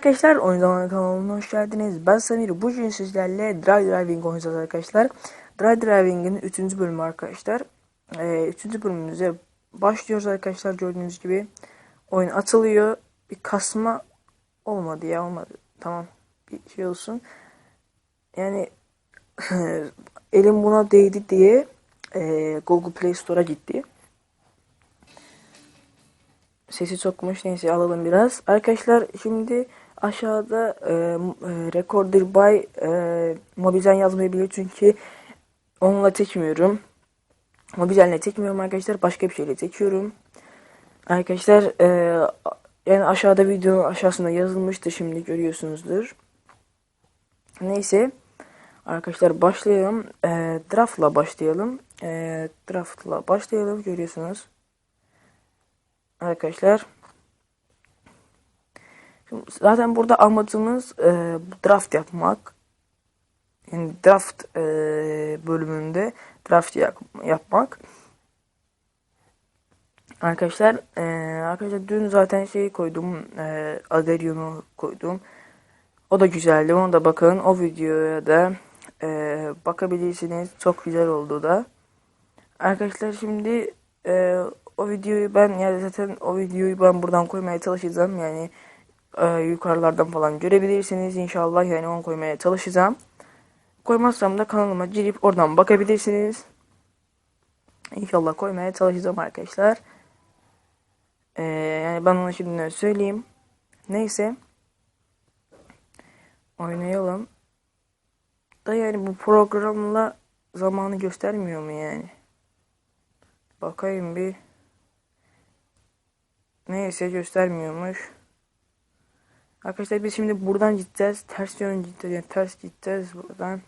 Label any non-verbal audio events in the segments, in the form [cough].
arkadaşlar, Oyun Zamanı kanalına hoş geldiniz. Ben Samir. Bugün sizlerle Dry Driving oynayacağız arkadaşlar. Dry Driving'in 3. bölümü arkadaşlar. 3. Ee, bölümümüze başlıyoruz arkadaşlar gördüğünüz gibi. Oyun atılıyor. Bir kasma olmadı ya olmadı. Tamam bir şey olsun. Yani [laughs] elim buna değdi diye e, Google Play Store'a gitti. Sesi sokmuş neyse alalım biraz. Arkadaşlar şimdi aşağıda e, e, Recorder by e, Mobizen yazmayabilir çünkü onunla çekmiyorum. Mobizenle çekmiyorum arkadaşlar. Başka bir şeyle çekiyorum. Arkadaşlar e, yani aşağıda video aşağısında yazılmıştı şimdi görüyorsunuzdur. Neyse. Arkadaşlar başlayalım. E, draft'la başlayalım. E, draft'la başlayalım görüyorsunuz arkadaşlar. Şimdi zaten burada amacımız e, draft yapmak. Yani draft e, bölümünde draft yap yapmak. Arkadaşlar e, arkadaşlar dün zaten şeyi koydum. E, Aderion'u koydum. O da güzeldi. Ona da bakın. O videoya da e, bakabilirsiniz. Çok güzel oldu da. Arkadaşlar şimdi e, o videoyu ben yani zaten o videoyu ben buradan koymaya çalışacağım yani e, yukarılardan falan görebilirsiniz inşallah yani onu koymaya çalışacağım. Koymazsam da kanalıma girip oradan bakabilirsiniz. İnşallah koymaya çalışacağım arkadaşlar. Ee, yani ben onu şimdi söyleyeyim. Neyse. Oynayalım. Da yani bu programla zamanı göstermiyor mu yani? Bakayım bir. Neyse göstermiyormuş. Arkadaşlar biz şimdi buradan gideceğiz. Ters yön gideceğiz. Yani ters gideceğiz buradan.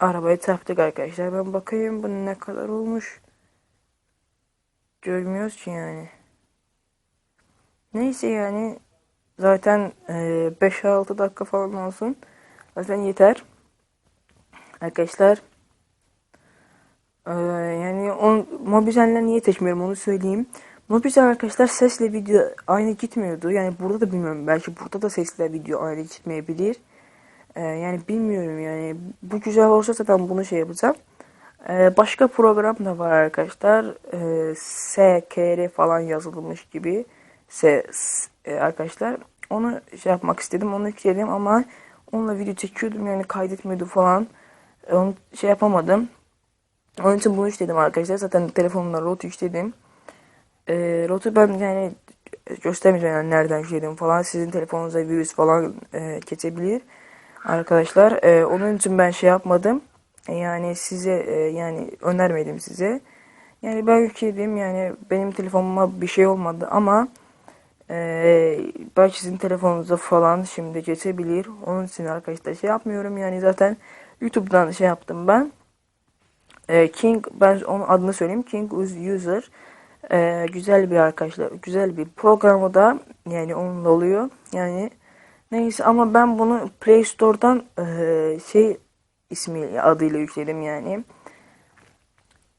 Arabayı çarptık arkadaşlar. Ben bakayım bu ne kadar olmuş. Görmüyoruz ki yani. Neyse yani. Zaten 5-6 e, dakika falan olsun. Zaten yeter. Arkadaşlar. Ee, yani on, Mobizen'le niye seçmiyorum onu söyleyeyim. Mobizen arkadaşlar sesle video aynı gitmiyordu. Yani burada da bilmiyorum. Belki burada da sesle video aynı gitmeyebilir. Ee, yani bilmiyorum yani. Bu güzel olsa zaten bunu şey yapacağım. Ee, başka program da var arkadaşlar. Ee, SKR falan yazılmış gibi. S, e, arkadaşlar. Onu şey yapmak istedim. Onu yükledim ama onunla video çekiyordum yani kaydetmiyordu falan. Onu şey yapamadım. Onun için bunu işledim arkadaşlar. Zaten telefonumda rot yükledim. E, rotu ben yani göstermeyeceğim yani nereden yükledim falan. Sizin telefonunuza virüs falan e, geçebilir. Arkadaşlar e, onun için ben şey yapmadım. Yani size e, yani önermedim size. Yani ben yükledim yani benim telefonuma bir şey olmadı ama e, belki sizin telefonunuza falan şimdi geçebilir. Onun için arkadaşlar şey yapmıyorum yani zaten YouTube'dan şey yaptım ben. E, King ben onun adını söyleyeyim. King User e, güzel bir arkadaşlar. Güzel bir programı da yani onunla oluyor. Yani neyse ama ben bunu Play Store'dan e, şey ismi adıyla yükledim yani.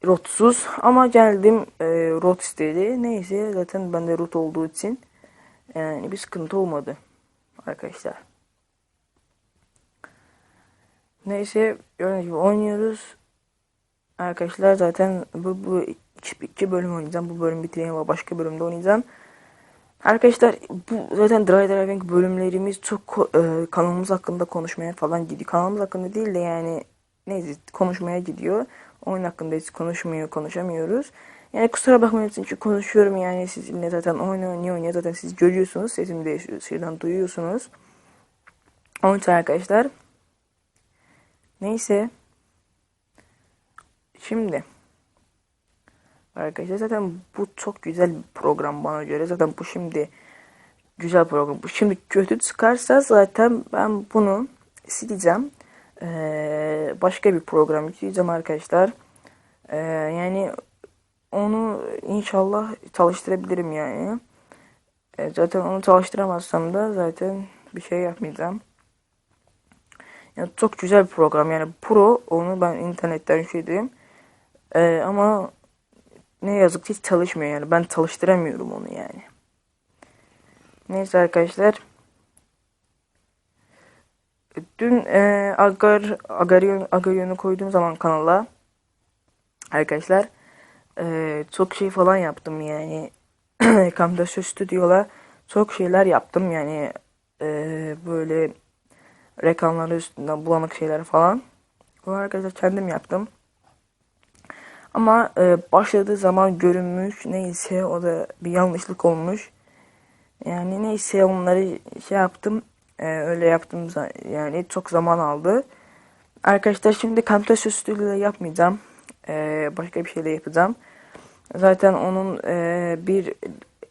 Rotsuz ama geldim e, rot istedi. Neyse zaten bende rot olduğu için yani bir sıkıntı olmadı arkadaşlar. Neyse gördüğünüz gibi oynuyoruz. Arkadaşlar zaten bu, bu iki, iki bölüm oynayacağım. Bu bölüm bitireyim ama başka bölümde oynayacağım. Arkadaşlar bu zaten Dry Driving bölümlerimiz çok e, kanalımız hakkında konuşmaya falan gidiyor. Kanalımız hakkında değil de yani neyse konuşmaya gidiyor. Oyun hakkında hiç konuşmuyor, konuşamıyoruz. Yani kusura bakmayın çünkü konuşuyorum yani sizinle zaten oyun oynuyor oynuyor zaten siz görüyorsunuz. Sesimi de şuradan duyuyorsunuz. Onun için arkadaşlar. Neyse. Şimdi arkadaşlar zaten bu çok güzel bir program bana göre. Zaten bu şimdi güzel program. Bu şimdi kötü çıkarsa zaten ben bunu sileceğim. Ee, başka bir program yükleyeceğim arkadaşlar. Ee, yani onu inşallah çalıştırabilirim yani. Ee, zaten onu çalıştıramazsam da zaten bir şey yapmayacağım. Yani çok güzel bir program. Yani Pro onu ben internetten yükledim. Ee, ama ne yazık ki hiç çalışmıyor yani. Ben çalıştıramıyorum onu yani. Neyse arkadaşlar. Dün e, Agar Agarion Agarion'u koyduğum zaman kanala arkadaşlar e, çok şey falan yaptım yani. [clears throat] Camtasia Studio'la çok şeyler yaptım yani e, böyle reklamları üstünden bulanık şeyler falan. Bunu arkadaşlar kendim yaptım. Ama e, başladığı zaman görünmüş neyse o da bir yanlışlık olmuş. Yani neyse onları şey yaptım. e, öyle yaptım yani çok zaman aldı. Arkadaşlar şimdi Camtasia Studio'da yapmayacağım. E, başka bir şeyle yapacağım. Zaten onun e, bir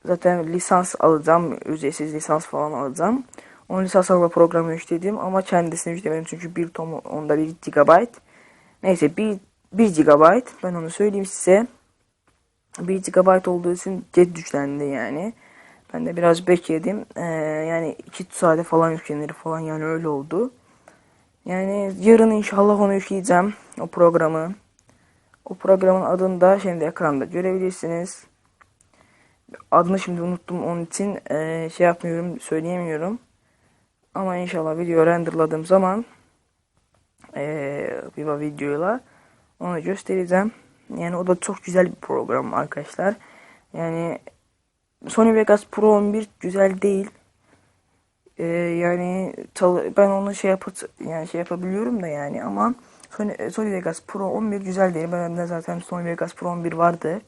zaten lisans alacağım. Ücretsiz lisans falan alacağım. Onun lisans alma programı yükledim ama kendisini yüklemedim çünkü bir tom onda 1 GB. Neyse 1, 1 GB ben onu söyleyeyim size. 1 GB olduğu için jet yüklendi yani. Ben de biraz bekledim. Ee, yani 2 saate falan yüklenir falan yani öyle oldu. Yani yarın inşallah onu yükleyeceğim o programı. O programın adını da şimdi ekranda görebilirsiniz. Adını şimdi unuttum onun için eee, şey yapmıyorum söyleyemiyorum. Ama inşallah video renderladığım zaman eee Viva videoyla onu göstereceğim. Yani o da çok güzel bir program arkadaşlar. Yani Sony Vegas Pro 11 güzel değil. Eee, yani ben onu şey yapıp yani şey yapabiliyorum da yani ama Sony, Sony Vegas Pro 11 güzel değil. Ben de zaten Sony Vegas Pro 11 vardı.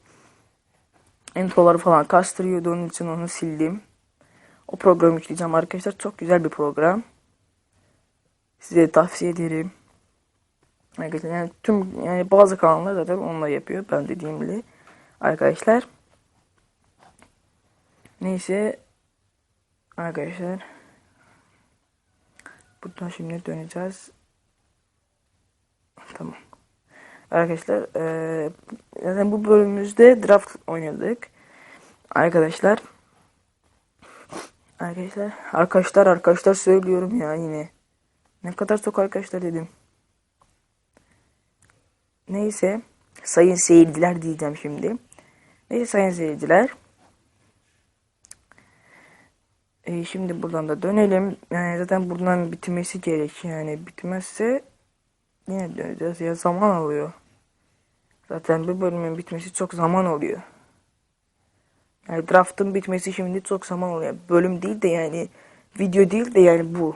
Introları falan kastırıyordu onun için onu sildim. O programı yükleyeceğim arkadaşlar. Çok güzel bir program. Size tavsiye ederim. Arkadaşlar yani tüm yani bazı kanallar zaten onunla yapıyor. Ben dediğim gibi arkadaşlar. Neyse arkadaşlar. Buradan şimdi döneceğiz. Tamam. Arkadaşlar eee zaten bu bölümümüzde draft oynadık. Arkadaşlar. Arkadaşlar. Arkadaşlar arkadaşlar söylüyorum ya yine. Ne kadar çok arkadaşlar dedim. Neyse. Sayın seyirciler diyeceğim şimdi. Neyse sayın seyirciler. Ee, şimdi buradan da dönelim. Yani zaten buradan bitmesi gerek. Yani bitmezse yine döneceğiz. Ya zaman alıyor. Zaten bir bölümün bitmesi çok zaman oluyor. Yani draftın bitmesi şimdi çok zaman oluyor. Bölüm değil de yani video değil de yani bu.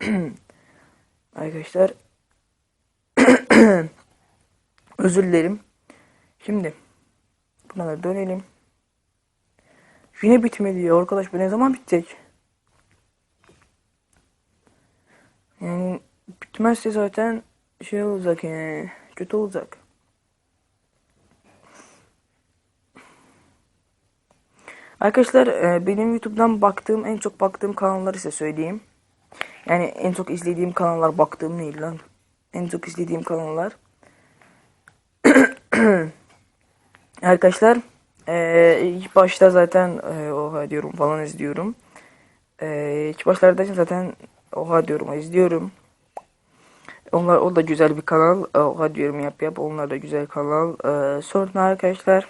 [clears throat] Arkadaşlar [clears throat] özür dilerim. Şimdi buna da dönelim. Yine bitmedi ya arkadaş bu ne zaman bitecek? Yani bitmezse zaten şey olacak yani kötü olacak. Arkadaşlar e, benim YouTube'dan baktığım en çok baktığım kanalları size söyleyeyim. Yani en çok izlediğim kanallar baktığım değil lan. En çok izlediğim kanallar. [clears throat] Arkadaşlar e, ilk başta zaten e, oha diyorum falan izliyorum. E, ilk başlarda zaten oha diyorum izliyorum. Onlar o da güzel bir kanal. E, Oha diyorum yap yap. Onlar da güzel kanal. E, sonra arkadaşlar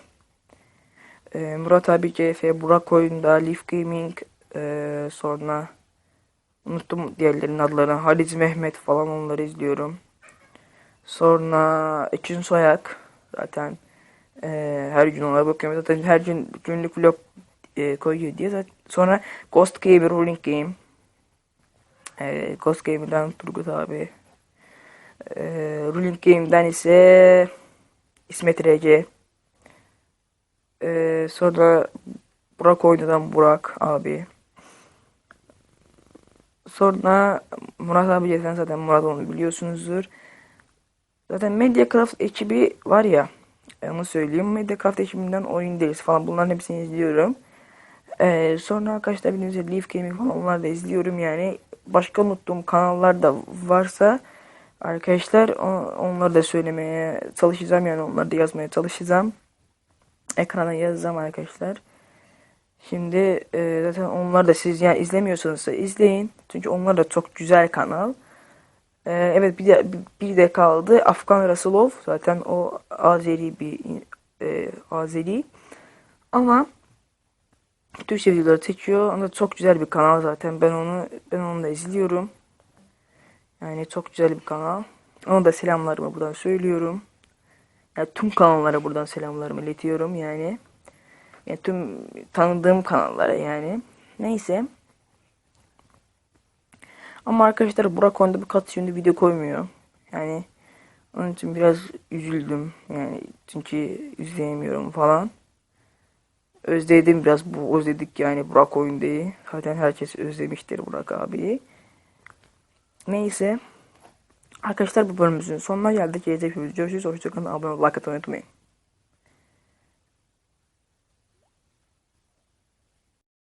e, Murat abi CF, Burak Oyunda, Leaf Gaming, e, sonra unuttum diğerlerinin adlarını. Halis Mehmet falan onları izliyorum. Sonra Ekin Soyak zaten e, her gün onlara bakıyorum. Zaten her gün günlük vlog e, koyuyor diye. Zaten, sonra Ghost Gamer, Rolling Game. E, Ghost Gamer'dan Turgut abi. E, Ruling Game'den ise İsmet RC. E, sonra Burak Oyna'dan Burak abi. Sonra Murat abi zaten Murat onu biliyorsunuzdur. Zaten Mediacraft ekibi var ya e, onu söyleyeyim. Mediacraft ekibinden oyun delisi falan bunların hepsini izliyorum. Ee, sonra arkadaşlar bildiğiniz gibi Leaf Gaming falan onları da izliyorum yani. Başka unuttuğum kanallar da varsa arkadaşlar onları da söylemeye çalışacağım yani onları da yazmaya çalışacağım. Ekrana yazacağım arkadaşlar. Şimdi e, zaten onlar da siz yani izlemiyorsanız da izleyin. Çünkü onlar da çok güzel kanal. E, evet bir de bir de kaldı Afgan Rasulov zaten o Azeri bir e, Azeri ama Türkçe videoları çekiyor. Da çok güzel bir kanal zaten. Ben onu ben onu da izliyorum. Yani çok güzel bir kanal. Ona da selamlarımı buradan söylüyorum. Yani tüm kanallara buradan selamlarımı iletiyorum yani. Yani tüm tanıdığım kanallara yani. Neyse. Ama arkadaşlar Burak onda birkaç gündür video koymuyor. Yani onun için biraz üzüldüm. Yani çünkü izleyemiyorum falan. Özledim biraz bu özledik yani Burak oyundayı. Zaten herkes özlemiştir Burak abiyi. Neyse. Arkadaşlar bu bölümümüzün sonuna geldik. Gelecek bir video görüşürüz. Hoşçakalın. Abone olmayı, like atmayı unutmayın.